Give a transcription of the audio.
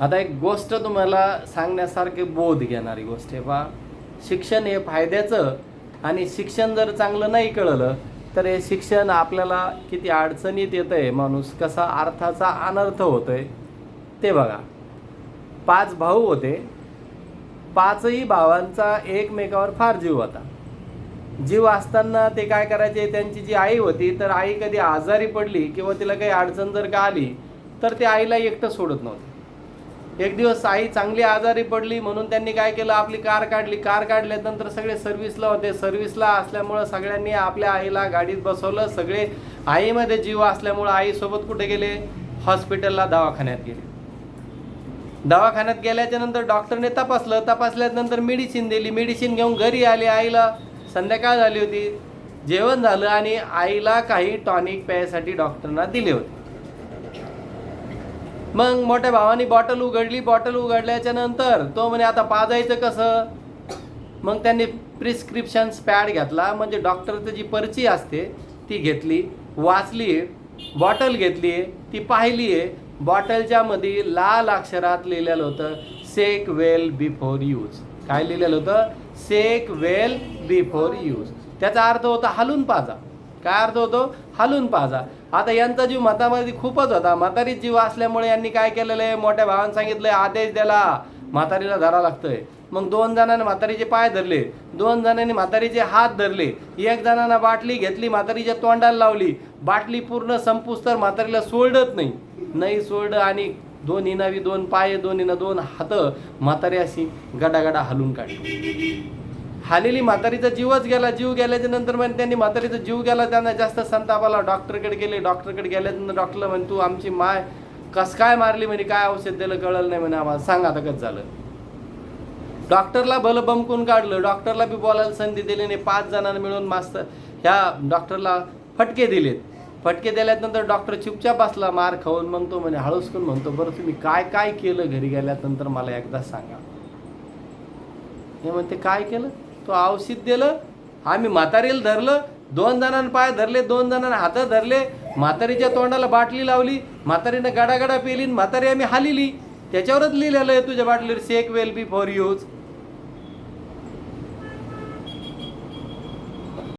आता एक गोष्ट तुम्हाला सांगण्यासारखी बोध घेणारी गोष्ट आहे पहा शिक्षण हे फायद्याचं आणि शिक्षण जर चांगलं नाही कळलं तर हे शिक्षण आपल्याला किती अडचणीत येतं आहे माणूस कसा अर्थाचा अनर्थ होतो आहे ते बघा. पाच भाऊ होते. पाचही भावांचा एकमेकावर फार जीव होता. जीव असताना ते काय करायचे त्यांची जी आई होती तर आई कधी आजारी पडली किंवा तिला काही अडचण जर का आली तर ते आईला एकटं सोडत नव्हते. एक दिवस आई चांगली आजारी पडली म्हणून त्यांनी काय केलं? आपली कार काढली. कार काढल्यानंतर सगळे सर्व्हिसला होते. सर्व्हिसला असल्यामुळं सगळ्यांनी आपल्या आईला गाडीत बसवलं. सगळे आईमध्ये जीव असल्यामुळं आईसोबत कुठे गेले? हॉस्पिटलला दवाखान्यात गेले. दवाखान्यात गेल्याच्यानंतर डॉक्टरने तपासलं. तपासल्यानंतर मेडिसिन दिली. मेडिसिन घेऊन घरी आली आईला. संध्याकाळ झाली होती. जेवण झालं आणि आईला काही टॉनिक प्यायसाठी डॉक्टरना दिले होते. मग मोठ्या भावानी बॉटल उघडली बॉटल उघडल्याच्या नंतर तो म्हणे आता पाजायचं कसं? मग त्यांनी प्रिस्क्रिप्शन्स पॅड घेतला. म्हणजे डॉक्टरचं जी पर्ची असते ती घेतली वाचली बॉटल घेतली ती पाहिली. आहे बॉटलच्या मध्ये लाल अक्षरात लिहिलेलं होतं सेक वेल बिफोर यूज काय लिहिलेलं होतं? सेक वेल बिफोर यूज त्याचा अर्थ होता हलून पाजा. काय अर्थ होतो? हलून पाजा आता यांचा जीव म्हातामध्ये खूपच होता. म्हातारी जीव असल्यामुळे यांनी काय केलेलं आहे? मोठ्या भावानं सांगितलंय आदेश द्याला म्हातारीला धरा लागतोय. मग दोन जणांनी म्हातारीचे पाय धरले. दोन जणांनी म्हातारीचे हात धरले. एक जणांना बाटली घेतली म्हातारीच्या तोंडाला लावली. बाटली पूर्ण संपूस तर म्हातारीला सोडत नाही. नाही सोडलं आणि दोन हिनावी दोन पाय दोन हिना दोन हात म्हातारी अशी गडागडा हलून काढली. हालेली म्हातारीचा जीवच गेला जीव गेल्याच्यानंतर म्हणे त्यांनी म्हातारीचा जीव गेला त्यांना जास्त संतापाला डॉक्टरकडे गेले डॉक्टरकडे गेल्यानंतर डॉक्टरला म्हणे तू आमची माय कस काय मारली म्हणे काय औषध दिलं कळलं नाही म्हणे आम्हाला सांग आता कसं झालं. डॉक्टरला भलं बमकून काढलं डॉक्टरला बी बोलायला संधी दिली नाही पाच जणांना मिळून मास्तर ह्या डॉक्टरला फटके दिलेत. फटके दिल्यानंतर डॉक्टर चुपचाप बसला मार खाऊन मग तो म्हणे हळूसकून करून म्हणतो बरं तुम्ही काय काय केलं घरी गेल्यानंतर मला एकदा सांगा. हे म्हणते काय केलं? तो औषध दिलं आम्ही म्हातारीला धरलं दोन जणांना पाय धरले दोन जणांना हात धरले म्हातारीच्या तोंडाला बाटली लावली म्हातारीनं गाडागाडा पेली आणि म्हातारी आम्ही हालिली. त्याच्यावरच लिहिलेलं आहे तुझ्या बाटलीवर सेक वेल बी फॉर यूज